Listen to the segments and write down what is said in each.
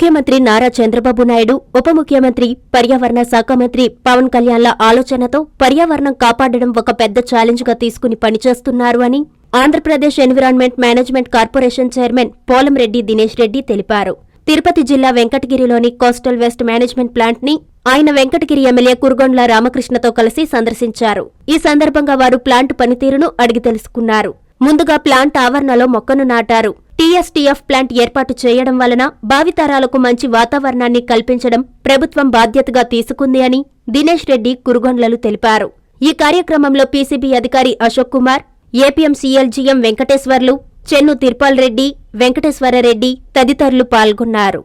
ముఖ్యమంత్రి నారా చంద్రబాబు నాయుడు ఉప ముఖ్యమంత్రి పర్యావరణ శాఖ మంత్రి పవన్ కళ్యాణ్ల ఆలోచనతో పర్యావరణం కాపాడడం ఒక పెద్ద ఛాలెంజ్గా తీసుకుని పనిచేస్తున్నారు అని Andhra Pradesh environment management corporation chairman Polamreddy Dinesh Reddy తెలిపారు. తిరుపతి జిల్లా వెంకటగిరిలోని కోస్టల్ వెస్ట్ మేనేజ్మెంట్ ప్లాంట్ని ఆయన వెంకటగిరి ఎమ్మెల్యే కురుగొండ్ల రామకృష్ణతో కలిసి సందర్శించారు. ఈ సందర్భంగా వారు ప్లాంట్ పనితీరును అడిగి తెలుసుకున్నారు. ముందుగా ప్లాంట్ ఆవరణలో మొక్కను నాటారు. టీఎస్టీఎఫ్ ప్లాంట్ ఏర్పాటు చేయడం వలన భావితరాలకు మంచి వాతావరణాన్ని కల్పించడం ప్రభుత్వం బాధ్యతగా తీసుకుంది అని దినేష్ రెడ్డి కురుగొండ్లలు తెలిపారు. ఈ కార్యక్రమంలో పీసీబీ అధికారి అశోక్ కుమార్ ఏపీఎం సీఎల్జీఎం వెంకటేశ్వర్లు చెన్ను తిరుపాల్ రెడ్డి వెంకటేశ్వరరెడ్డి తదితరులు పాల్గొన్నారు.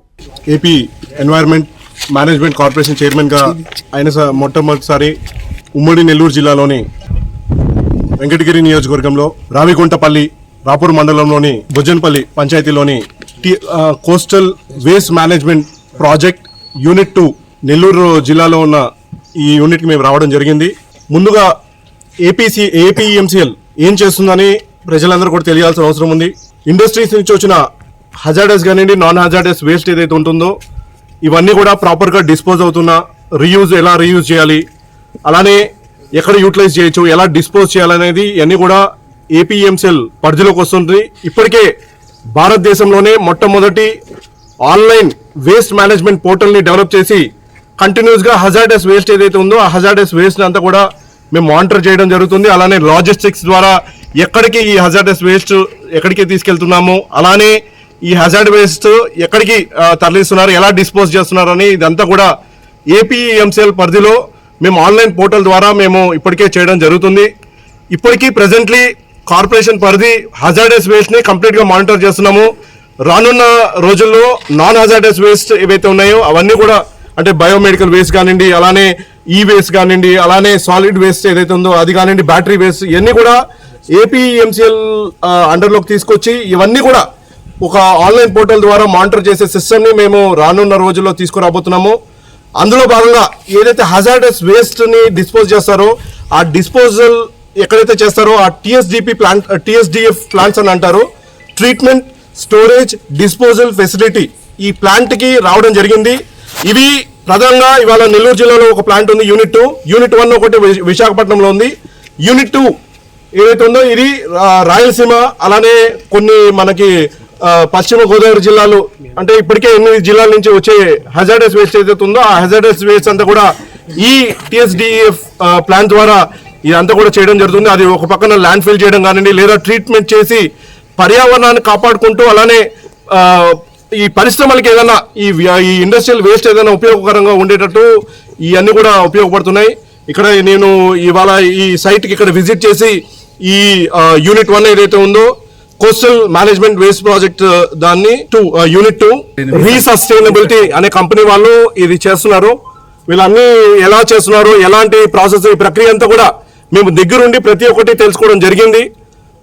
ఏపీ ఎన్వైరన్మెంట్ మేనేజ్మెంట్ కార్పొరేషన్ చైర్మన్గా ఆయన మొట్టమొదటిసారి ఉమ్మడి నెల్లూరు జిల్లాలోని వెంకటగిరి నియోజకవర్గంలో రావిగుంటపల్లి రాపూర్ మండలంలోని Bhujanpalli పంచాయతీలోని coastal waste management project unit two Nellore జిల్లాలో ఉన్న ఈ యూనిట్కి మేము రావడం జరిగింది. ముందుగా ఏపీసీ ఏపీఎంసీఎల్ ఏం చేస్తుందని ప్రజలందరూ కూడా తెలియాల్సిన అవసరం ఉంది. ఇండస్ట్రీస్ నుంచి వచ్చిన హజార్డస్ కానివ్వండి నాన్ హజార్డస్ వేస్ట్ ఏదైతే ఉంటుందో ఇవన్నీ కూడా ప్రాపర్గా డిస్పోజ్ అవుతున్నా రీయూజ్ ఎలా రీయూజ్ చేయాలి అలానే ఎక్కడ యూటిలైజ్ చేయొచ్చు ఎలా డిస్పోజ్ చేయాలనేది ఇవన్నీ కూడా ఏపీఎంసెల్ పరిధిలోకి వస్తుంది. ఇప్పటికే భారతదేశంలోనే మొట్టమొదటి ఆన్లైన్ వేస్ట్ మేనేజ్మెంట్ పోర్టల్ని డెవలప్ చేసి కంటిన్యూస్గా హజార్డస్ వేస్ట్ ఏదైతే ఉందో ఆ హజార్డస్ వేస్ట్ అంతా కూడా మేము మానిటర్ చేయడం జరుగుతుంది. అలానే లాజిస్టిక్స్ ద్వారా ఎక్కడికి ఈ హజార్డస్ వేస్ట్ ఎక్కడికి తీసుకెళ్తున్నాము అలానే ఈ హజార్డ్ వేస్ట్ ఎక్కడికి తరలిస్తున్నారు ఎలా డిస్పోజ్ చేస్తున్నారు అని ఇదంతా కూడా ఏపీఎంసీఎల్ పరిధిలో మేము ఆన్లైన్ పోర్టల్ ద్వారా మేము ఇప్పటికే చేయడం జరుగుతుంది. ఇప్పటికీ ప్రజెంట్లీ కార్పొరేషన్ పరిధి హజార్డస్ వేస్ట్ని కంప్లీట్గా మానిటర్ చేస్తున్నాము. రానున్న రోజుల్లో నాన్ హజార్డస్ వేస్ట్ ఏవైతే ఉన్నాయో అవన్నీ కూడా అంటే బయోమెడికల్ వేస్ట్ కానివ్వండి అలానే ఈ వేస్ట్ కానివ్వండి అలానే సాలిడ్ వేస్ట్ ఏదైతే ఉందో అది కానివ్వండి బ్యాటరీ వేస్ట్ ఇవన్నీ కూడా ఏపీఎంసీఎల్ అండర్లోకి తీసుకొచ్చి ఇవన్నీ కూడా ఒక ఆన్లైన్ పోర్టల్ ద్వారా మానిటర్ చేసే సిస్టమ్ని మేము రానున్న రోజుల్లో తీసుకురాబోతున్నాము. అందులో భాగంగా ఏదైతే హజార్డస్ వేస్ట్ని డిస్పోజ్ చేస్తారో ఆ డిస్పోజల్ ఎక్కడైతే చేస్తారో ఆ టీఎస్డిపి ప్లాంట్ టీఎస్డిఎఫ్ ప్లాంట్స్ అని అంటారు. ట్రీట్మెంట్ స్టోరేజ్ డిస్పోజల్ ఫెసిలిటీ ఈ ప్లాంట్కి రావడం జరిగింది. ఇవి ప్రధానంగా ఇవాళ నెల్లూరు జిల్లాలో ఒక ప్లాంట్ ఉంది యూనిట్ టూ యూనిట్ వన్ ఒకటి విశాఖపట్నంలో ఉంది. యూనిట్ టూ ఏదైతే ఉందో ఇది రాయలసీమ అలానే కొన్ని మనకి పశ్చిమ గోదావరి జిల్లాలు. అంటే ఇప్పటికే ఎనిమిది జిల్లాల నుంచి వచ్చే హజార్డస్ వేస్ట్ ఏదైతే ఉందో ఆ హజార్డస్ వేస్ట్ అంతా కూడా ఈ టిఎస్డిఎఫ్ ప్లాన్ ద్వారా ఇదంతా కూడా చేయడం జరుగుతుంది. అది ఒక పక్కన ల్యాండ్ ఫిల్ చేయడం కానివ్వండి లేదా ట్రీట్మెంట్ చేసి పర్యావరణాన్ని కాపాడుకుంటూ అలానే ఈ పరిశ్రమలకి ఏదైనా ఈ ఈ ఇండస్ట్రియల్ వేస్ట్ ఏదైనా ఉపయోగకరంగా ఉండేటట్టు ఇవన్నీ కూడా ఉపయోగపడుతున్నాయి. ఇక్కడ నేను ఇవాళ ఈ సైట్కి ఇక్కడ విజిట్ చేసి ఈ యూనిట్ వన్ ఏదైతే ఉందో కోస్టల్ మేనేజ్మెంట్ వేస్ట్ ప్రాజెక్ట్ దాన్ని two unit two Re Sustainability అనే కంపెనీ వాళ్ళు ఇది చేస్తున్నారు. వీళ్ళన్నీ ఎలా చేస్తున్నారు ఎలాంటి ప్రాసెస్ ఈ ప్రక్రియ అంతా కూడా మేము దగ్గరుండి ప్రతి ఒక్కటి తెలుసుకోవడం జరిగింది.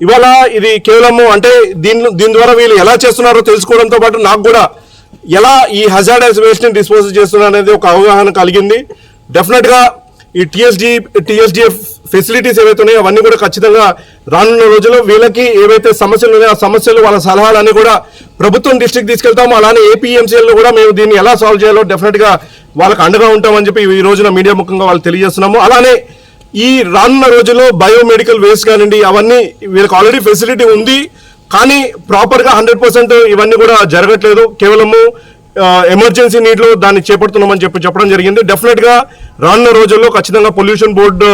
ఇవాళ ఇది కేవలము అంటే దీని దీని ద్వారా వీళ్ళు ఎలా చేస్తున్నారో తెలుసుకోవడంతో పాటు నాకు కూడా ఎలా ఈ హజార్డస్ వేస్ట్ని డిస్పోజ్ చేస్తున్నారు అనేది ఒక అవగాహన కలిగింది. డెఫినెట్గా ఈ టిఎస్డి టిఎస్డిఎఫ్ ఫెసిలిటీస్ ఏవైతే ఉన్నాయో అవన్నీ కూడా ఖచ్చితంగా రానున్న రోజుల్లో వీళ్ళకి ఏవైతే సమస్యలు ఉన్నాయో ఆ సమస్యలు వాళ్ళ సలహాలన్నీ కూడా ప్రభుత్వం దృష్టికి తీసుకెళ్తాము. అలానే ఏపీఎంసీఎల్లో కూడా మేము దీన్ని ఎలా సాల్వ్ చేయాలో డెఫినెట్గా వాళ్ళకి అండగా ఉంటామని చెప్పి ఈ రోజున మీడియా ముఖంగా వాళ్ళు తెలియజేస్తున్నాము. అలానే ఈ రానున్న రోజుల్లో బయోమెడికల్ వేస్ట్ కానివ్వండి అవన్నీ వీళ్ళకి ఆల్రెడీ ఫెసిలిటీ ఉంది. కానీ ప్రాపర్గా హండ్రెడ్ పర్సెంట్ ఇవన్నీ కూడా జరగట్లేదు. కేవలము ఎమర్జెన్సీ నీడ్లో దాన్ని చేపడుతున్నామని చెప్పి చెప్పడం జరిగింది. డెఫినెట్గా రానున్న రోజుల్లో ఖచ్చితంగా పొల్యూషన్ బోర్డు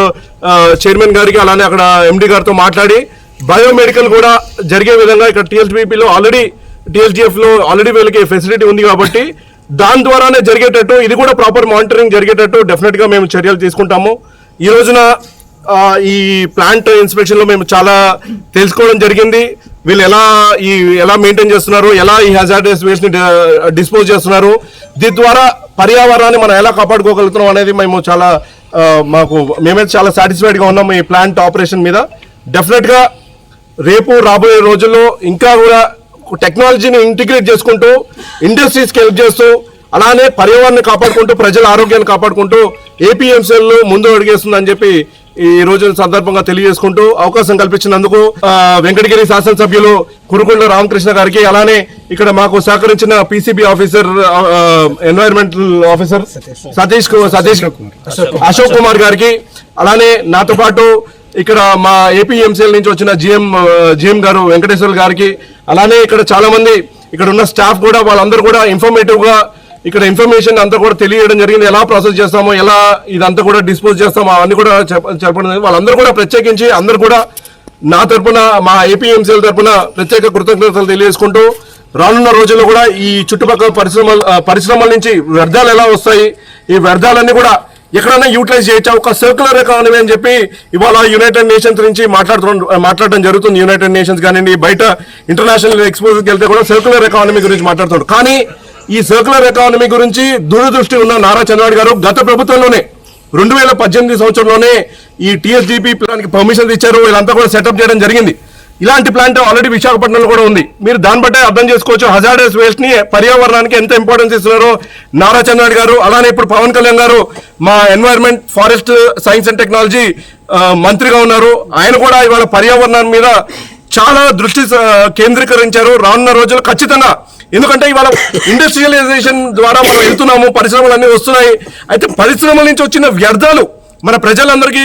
చైర్మన్ గారికి అలానే అక్కడ ఎండి గారితో మాట్లాడి బయోమెడికల్ కూడా జరిగే విధంగా ఇక్కడ టీఎస్బీపీలో ఆల్రెడీ టీఎస్డిఎఫ్లో ఆల్రెడీ వీళ్ళకి ఫెసిలిటీ ఉంది కాబట్టి దాని ద్వారానే జరిగేటట్టు ఇది కూడా ప్రాపర్ మానిటరింగ్ జరిగేటట్టు డెఫినెట్గా మేము చర్యలు తీసుకుంటాము. ఈ రోజున ఈ ప్లాంట్ ఇన్స్పెక్షన్లో మేము చాలా తెలుసుకోవడం జరిగింది. వీళ్ళు ఎలా ఈ ఎలా మెయింటైన్ చేస్తున్నారు ఎలా ఈ హజార్డస్ వేస్ట్ని డిస్పోజ్ చేస్తున్నారు. దీని ద్వారా పర్యావరణాన్ని మనం ఎలా కాపాడుకోగలుగుతున్నాం అనేది మేము చాలా మాకు మేమైతే చాలా సాటిస్ఫైడ్గా ఉన్నాం ఈ ప్లాంట్ ఆపరేషన్ మీద. డెఫినెట్గా రేపు రాబోయే రోజుల్లో ఇంకా కూడా టెక్నాలజీని ఇంటిగ్రేట్ చేసుకుంటూ ఇండస్ట్రీస్కి హెల్ప్ చేస్తూ అలానే పర్యావరణాన్ని కాపాడుకుంటూ ప్రజల ఆరోగ్యాన్ని కాపాడుకుంటూ ఏపీఎంసీఎల్ ముందు అడిగేస్తుందని చెప్పి ఈ రోజు సందర్భంగా తెలియజేసుకుంటూ అవకాశం కల్పించినందుకు వెంకటగిరి శాసనసభ్యులు కురుకొండ రామకృష్ణ గారికి అలానే ఇక్కడ మాకు సహకరించిన PCB officer environmental officer Satish Satish Ashok Kumar గారికి అలానే నాతో పాటు ఇక్కడ మా ఏపీఎంసీఎల్ నుంచి వచ్చిన జిఎం జిఎం గారు వెంకటేశ్వర గారికి అలానే ఇక్కడ చాలా మంది ఇక్కడ ఉన్న స్టాఫ్ కూడా వాళ్ళందరూ కూడా ఇన్ఫర్మేటివ్గా ఇక్కడ ఇన్ఫర్మేషన్ అంతా కూడా తెలియడం జరిగింది. ఎలా ప్రాసెస్ చేస్తామో ఎలా ఇదంతా కూడా డిస్పోజ్ చేస్తామో అవన్నీ కూడా చెప్ప- చెప్పడం వాళ్ళందరూ కూడా ప్రత్యేకించి అందరూ కూడా నా తరపున మా ఏపీఎంసీల తరపున ప్రత్యేక కృతజ్ఞతలు తెలియజేసుకుంటూ రానున్న రోజుల్లో కూడా ఈ చుట్టుపక్కల పరిశ్రమల పరిశ్రమల నుంచి వ్యర్థాలు ఎలా వస్తాయి? ఈ వ్యర్థాలన్నీ కూడా ఎక్కడైనా యూటిలైజ్ చేయొచ్చా? ఒక సర్క్యులర్ ఎకానమీ అని చెప్పి ఇవాళ యునైటెడ్ నేషన్స్ నుంచి మాట్లాడుతు మాట్లాడడం జరుగుతుంది. యునైటెడ్ నేషన్స్ కానివ్వండి బయట ఇంటర్నేషనల్ ఎక్స్పోజ్కి వెళ్తే కూడా సర్క్యులర్ ఎకానమీ గురించి మాట్లాడుతున్నారు. కానీ ఈ సర్కులర్ ఎకానమీ గురించి దూరదృష్టి ఉన్న నారా చంద్రబాబు గారు గత ప్రభుత్వంలోనే రెండు వేల పద్దెనిమిది సంవత్సరంలోనే ఈ టీఎస్డీపీ ప్లాన్కి పర్మిషన్ ఇచ్చారు. వీళ్ళంతా కూడా సెటప్ చేయడం జరిగింది. ఇలాంటి ప్లాంట్ ఆల్రెడీ విశాఖపట్నంలో కూడా ఉంది. మీరు దాన్ని బట్టే అర్థం చేసుకోవచ్చు. హజార్డస్ వేస్ట్ని పర్యావరణానికి ఎంత ఇంపార్టెన్స్ ఇస్తున్నారో నారా చంద్రబాబు గారు అలానే ఇప్పుడు పవన్ కళ్యాణ్ గారు మా environment forest science and technology మంత్రిగా ఉన్నారు. ఆయన కూడా ఇవాళ పర్యావరణం మీద చాలా దృష్టి కేంద్రీకరించారు. రానున్న రోజులు ఖచ్చితంగా ఎందుకంటే ఇవాళ ఇండస్ట్రియలైజేషన్ ద్వారా మనం వెళ్తున్నాము పరిశ్రమలు అన్ని వస్తున్నాయి. అయితే పరిశ్రమల నుంచి వచ్చిన వ్యర్థాలు మన ప్రజలందరికీ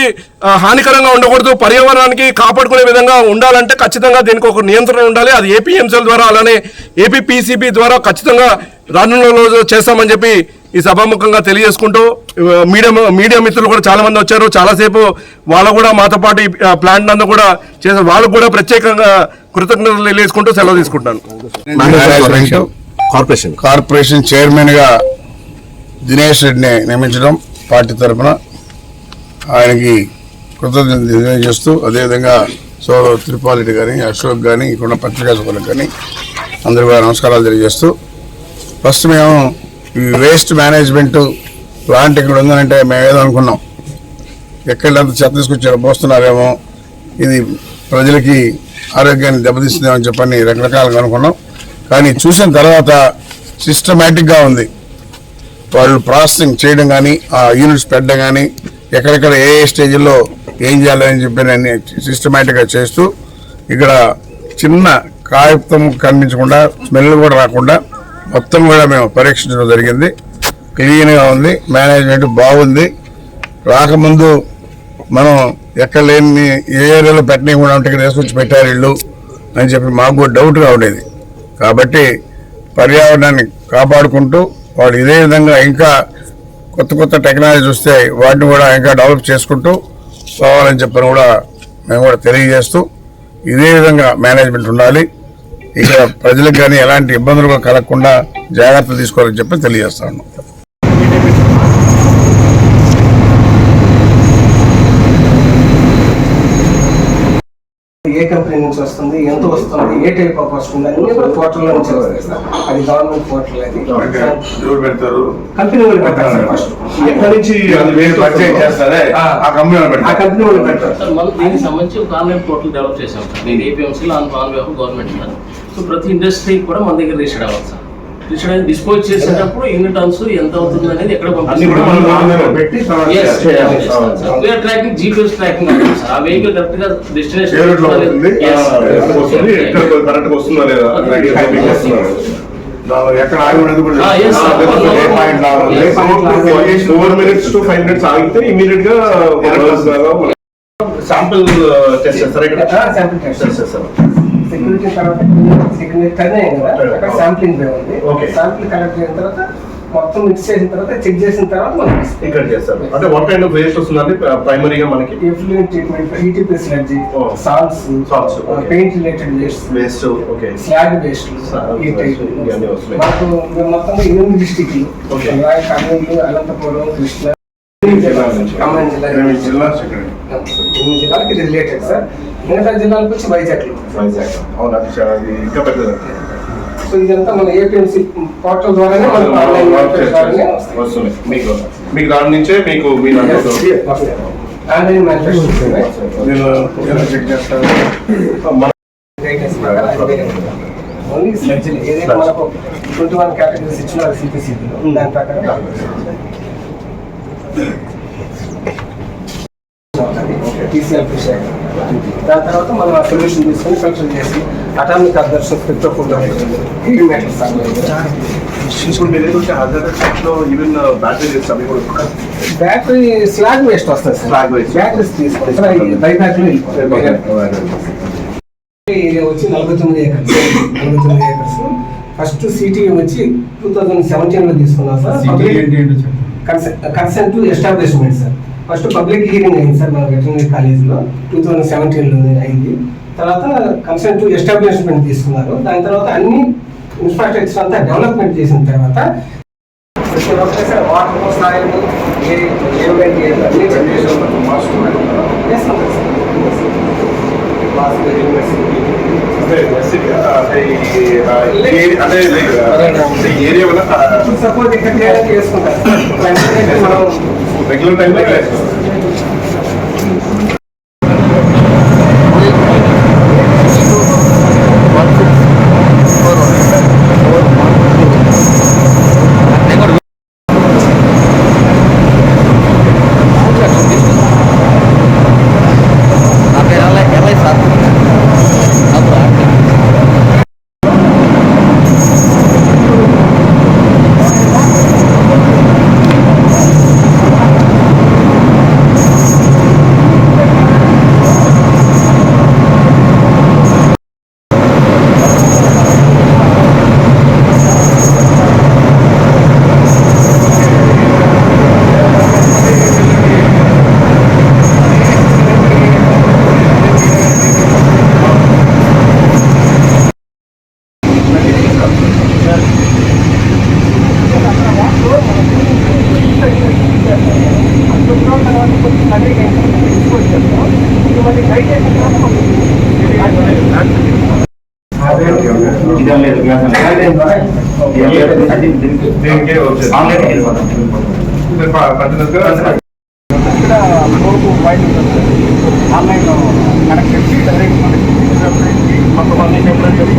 హానికరంగా ఉండకూడదు పర్యావరణానికి కాపాడుకునే విధంగా ఉండాలంటే ఖచ్చితంగా దీనికి ఒక నియంత్రణ ఉండాలి. అది ఏపీఎంసీల ద్వారా అలానే ఏపీపీసీబీ ద్వారా ఖచ్చితంగా రానున్న రోజు చేస్తామని చెప్పి ఈ సభాముఖంగా తెలియజేసుకుంటూ మీడియా మీడియా మిత్రులు కూడా చాలా మంది వచ్చారు. చాలాసేపు వాళ్ళు కూడా మాతో పాటు ఈ ప్లాంట్ అంతా కూడా చేశారు వాళ్ళకు కూడా ప్రత్యేకంగా కృతజ్ఞతలు తెలియజేసుకుంటూ సెలవు తీసుకుంటాను. కార్పొరేషన్ కార్పొరేషన్ చైర్మన్గా దినేష్ రెడ్డిని నియమించడం పార్టీ తరఫున ఆయనకి కృతజ్ఞతలు తెలియజేస్తూ అదేవిధంగా సోదరు త్రిపాల్ కానీ అశోక్ కానీ ఇక్కడ పత్రికా సభలకు కానీ అందరూ కూడా నమస్కారాలు తెలియజేస్తూ ఫస్ట్ మేము ఈ వేస్ట్ మేనేజ్మెంట్ ప్లాంట్ ఇక్కడ ఉందనంటే మేము ఏదో అనుకున్నాం. ఎక్కడంత చెత్త తీసుకొచ్చారో పోస్తున్నారేమో ఇది ప్రజలకి ఆరోగ్యాన్ని దెబ్బతీస్తుందేమని చెప్పని రకరకాలుగా అనుకున్నాం. కానీ చూసిన తర్వాత సిస్టమేటిక్గా ఉంది. వాళ్ళు ప్రాసెసింగ్ చేయడం కానీ ఆ యూనిట్స్ పెట్టడం కానీ ఎక్కడెక్కడ ఏ ఏ స్టేజ్లో ఏం చేయాలని చెప్పి అన్ని సిస్టమేటిక్గా చేస్తూ ఇక్కడ చిన్న కాగితం కనిపించకుండా స్మెల్ కూడా రాకుండా మొత్తం కూడా మేము పరీక్షించడం జరిగింది. క్లీన్గా ఉంది మేనేజ్మెంట్ బాగుంది. రాకముందు మనం ఎక్కడ లేని ఏ ఏరియాలో పెట్టనీయకుండా ఉంటే ఇక్కడ వేసుకొచ్చి పెట్టారు ఇల్లు అని చెప్పి మాకు కూడా డౌట్గా ఉండేది. కాబట్టి పర్యావరణాన్ని కాపాడుకుంటూ వాళ్ళు ఇదే విధంగా ఇంకా కొత్త కొత్త టెక్నాలజీ వస్తే వాటిని కూడా ఇంకా డెవలప్ చేసుకుంటూ పోవాలని చెప్పని కూడా మేము కూడా తెలియజేస్తూ ఇదే విధంగా మేనేజ్మెంట్ ఉండాలి. ఇక్కడ ప్రజలకు కానీ ఎలాంటి ఇబ్బందులు కలగకుండా జాగ్రత్తలు తీసుకోవాలని చెప్పి తెలియజేస్తా ఉన్నాం. ఏ కంపెనీ నుంచి వస్తుంది ఎంత వస్తుంది ఏ టైప్ ఆఫ్ వస్తుంది అన్ని కూడా పోర్టల్ నుంచి వస్తాయి అది గవర్నమెంట్ పోర్టల్ అది. ఎవరు పెడతారు? కంపెనీ వాళ్ళు ఫస్ట్ ఎక్కడి నుంచి అది వేస్ట్ పర్చేజ్ చేస్తారే? ఆ. కంపెనీ వాళ్ళు ఆ కంపెనీ వాళ్ళు సార్ మనం దీనికి సంబంధించి ఒక ఆన్లైన్ పోర్టల్ డెవలప్ చేసాం సార్. నేను ఏపీఎంసీలో on on government sir. So ప్రతి ఇండస్ట్రీ కూడా మన దగ్గర రిజిస్టర్ అవ్వాలి సార్. అనేది డిస్పోజ్ చేసేటప్పుడు ఎన్ని టన్స్ ఎంత అవుతుంది అనేది ఎక్కడ. వీఆర్ ట్రాకింగ్ జీపీఎస్ ట్రాకింగ్ ఆ వెహికల్ కరెక్ట్గా డెస్టినేషన్ ఎక్కడ ఆగి sir. Four minutes to five minutes ఆగితే ఇమీడియట్గా శాంపిల్ టెస్ట్ చేస్తారు ఇక్కడ? శాంపిల్ టెస్ట్ చేస్తారు సెక్యూరిటీ తర్వాత సెక్యూరిటీ టర్న్ అయ్యింది కదా అక్కడ శాంప్లింగ్ బే ఉంది. Okay. శాంపిల్ కలెక్ట్ చేసిన తర్వాత మొత్తం మిక్స్ చేసిన తర్వాత చెక్ చేసిన తర్వాత మనం ఇక్కడ చేస్తారు. అంటే వాట్ కైండ్ ఆఫ్ వేస్ట్ వస్తుందండి? ప్రైమరీగా మనకి? Effluent treatment ETP sludge Oh. Salts Salts, okay. Paint related waste waste okay slag waste మేము మొత్తంగా ఎనిమిది డిస్టిక్లు Okay. కర్నూలు అనంతపురం కృష్ణ. ఖమ్మం జిల్లా ఎనిమిది జిల్లా సెక్రటరీ ఎనిమిది జిల్లాలకి ఇది రిలేటెడ్ సార్ మిగతా జిల్లాలకు వచ్చి వైజాగ్లో వైజాగ్ అవునా చాలా అది ఇంకా పెద్దది సో ఇదంతా మన ఏపీఎంసీ పోర్టల్ ద్వారానే మనకు ఆన్లైన్ ద్వారానే వస్తాయి వస్తుంది మీకు మీకు దాని నుంచే మీకు మీ దాంట్లో ఆన్లైన్ మ్యానుఫ్యాక్చరింగ్ మీరు ఎలా చెక్ చేస్తారు ఓన్లీ స్లెడ్జిల్ ఏదైతే మనకు ట్వంటీ వన్ కేటగిరీస్ ఇచ్చినారు సిపిసిబిలో దాని ప్రకారం టీసీఎల్ దాని తర్వాత మనం ఆ సొల్యూషన్ తీసుకొని ఫిల్టర్ చేసి అటామిక్ అబ్జర్షన్ క్రిప్టోఫుల్ హీలింగ్ మెటల్స్ ఇప్పుడు మీరు ఏంటంటే హజార్లో ఈవెన్ బ్యాటరీ అవి కూడా బ్యాటరీ స్లాగ్ వేస్ట్ వస్తుంది Slag waste. బ్యాటరీస్ తీసుకుంటే బైబ్యాటరీ ఇది వచ్చి నలభై తొమ్మిది ఏకర్స్ నలభై తొమ్మిది ఏకర్స్ ఫస్ట్ సిటీ వచ్చి టూ థౌజండ్ సెవెంటీన్లో తీసుకున్నాం sir. Consent establishment sir first public hearing అయింది సార్ మన వెటర్నరీ కాలేజ్లో టూ థౌజండ్ సెవెంటీన్లో అయింది తర్వాత కన్సెంట్ ఎస్టాబ్లిష్మెంట్ తీసుకున్నారు దాని తర్వాత అన్ని ఇన్ఫ్రాస్ట్రక్చర్ అంతా డెవలప్మెంట్ చేసిన తర్వాత వాటర్ స్థాయిలు ఏ ఏమిటంటే అన్ని సపోజ్ ఇక్కడ చేయడానికి చేసుకుంటారు మనం రెగ్యులర్ టైం దీనికే వచ్చేది కంటిన్యూస్గా ఇక్కడ ఫోర్కు పాయింట్ ఉంటుంది ఆన్లైన్లో కనెక్ట్ చేసి డైరెక్ట్ మొత్తం అన్ని టెంపరేచర్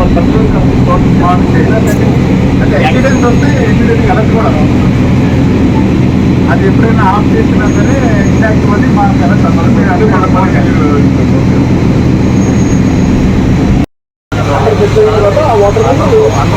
మన తక్కువ అంటే యాక్సిడెంట్ వస్తే ఎవిడెన్స్ కరెక్ట్ కూడా అది ఎప్పుడైనా ఆఫ్ చేసినా సరే ఇండాక్టివ్ అని మనకు కరెక్ట్ అది మన మనకి ఆ వాటర్ వాటర్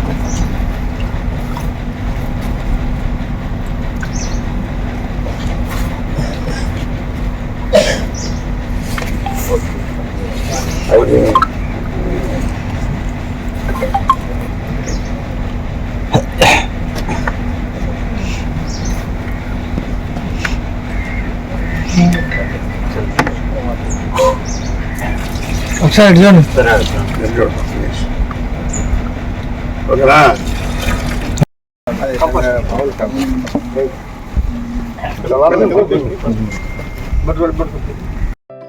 સાઈડ જો ને. બરાબર